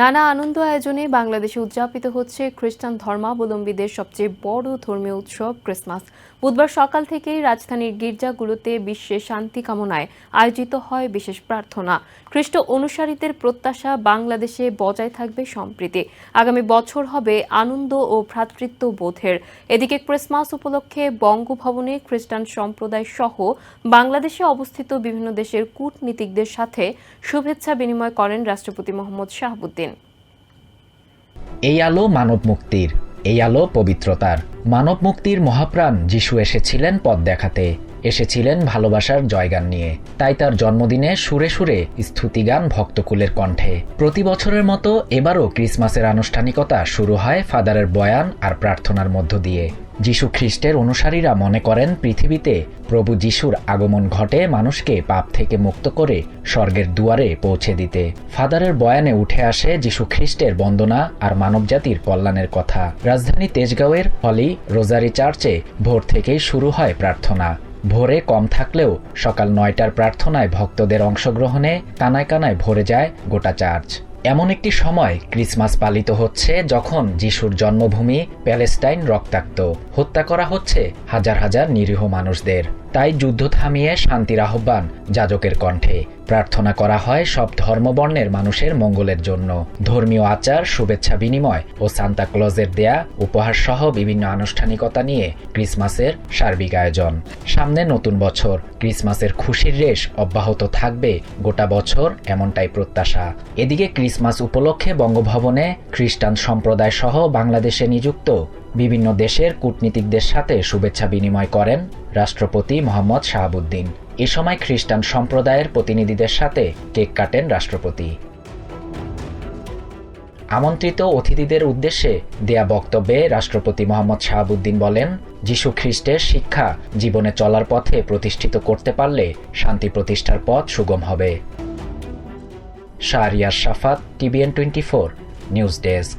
নানা আনন্দ আয়োজনে বাংলাদেশে উদযাপিত হচ্ছে খ্রিস্টান ধর্মাবলম্বীদের সবচেয়ে বড় ধর্মীয় উৎসব ক্রিসমাস। বুধবার সকাল থেকেই রাজধানীর গির্জাগুলোতে বিশ্বে শান্তি কামনায় আয়োজিত হয় বিশেষ প্রার্থনা। খ্রিস্ট অনুসারীদের প্রত্যাশা বাংলাদেশে বজায় থাকবে সম্প্রীতি। আগামী বছর হবে আনন্দ ও ভ্রাতৃত্ব বোধের। এদিকে ক্রিসমাস উপলক্ষে বঙ্গভবনে খ্রিস্টান সম্প্রদায় সহ বাংলাদেশে অবস্থিত বিভিন্ন দেশের কূটনীতিকদের সাথে শুভেচ্ছা বিনিময় করেন রাষ্ট্রপতি মোহাম্মদ শাহাবুদ্দিন। এই আলো মানব মুক্তির এই আলো পবিত্রতার। মানব মুক্তির মহাপ্রাণ যিশু এসেছিলেন পথ দেখাতে। এসেছিলেন ভালোবাসার জয়গান নিয়ে। তাই তার জন্মদিনে সুরে সুরে স্তুতিগান ভক্তকুলের কণ্ঠে। প্রতি বছরের মতো এবারও ক্রিসমাসের আনুষ্ঠানিকতা শুরু হয় ফাদারের বয়ান আর প্রার্থনার মধ্য দিয়ে। যিশু খ্রিস্টের অনুসারীরা মনে করেন পৃথিবীতে প্রভু যিশুর আগমন ঘটে মানুষকে পাপ থেকে মুক্ত করে স্বর্গের দুয়ারে পৌঁছে দিতে। ফাদারের বয়ানে উঠে আসে যিশু খ্রিস্টের বন্দনা আর মানবজাতির কল্যাণের কথা। রাজধানী তেজগাঁওয়ের হলি রোজারি চার্চে ভোর থেকেই শুরু হয় প্রার্থনা। ভোরে কম থাকলেও সকাল নয়টার প্রার্থনায় ভক্তদের অংশগ্রহণে কানায় কানায় ভরে যায় গোটা চার্চ। এমন একটি সময় ক্রিসমাস পালিত হচ্ছে যখন যিশুর জন্মভূমি প্যালেস্টাইন রক্তাক্ত। হত্যা করা হচ্ছে হাজার হাজার নিরীহ মানুষদের। তাই যুদ্ধ থামিয়ে শান্তির আহ্বান, যাজকের কণ্ঠে। প্রার্থনা করা হয় সব ধর্মবর্ণের মানুষের মঙ্গলের জন্য। ধর্মীয় আচার, শুভেচ্ছা বিনিময় ও সান্তা ক্লজের দেয়া উপহার সহ বিভিন্ন আনুষ্ঠানিকতা নিয়ে ক্রিসমাসের সার্বিক আয়োজন। সামনে নতুন বছর, ক্রিসমাসের খুশির রেশ অব্যাহত থাকবে গোটা বছর এমনটাই প্রত্যাশা। এদিকে ক্রিসমাস উপলক্ষে বঙ্গভবনে খ্রিস্টান সম্প্রদায় সহ বাংলাদেশে নিযুক্ত বিভিন্ন দেশের কূটনীতিকদের সাথে শুভেচ্ছা বিনিময় করেন রাষ্ট্রপতি মোহাম্মদ শাহাবুদ্দিন। এ সময় খ্রিস্টান সম্প্রদায়ের প্রতিনিধিদের সাথে কেক কাটেন রাষ্ট্রপতি। আমন্ত্রিত অতিথিদের উদ্দেশ্যে দেয়া বক্তব্যে রাষ্ট্রপতি মোহাম্মদ শাহাবুদ্দিন বলেন, যীশু খ্রিস্টের শিক্ষা জীবনে চলার পথে প্রতিষ্ঠিত করতে পারলে শান্তি প্রতিষ্ঠার পথ সুগম হবে। Shahriar Shafat, TVN twenty four, news desk.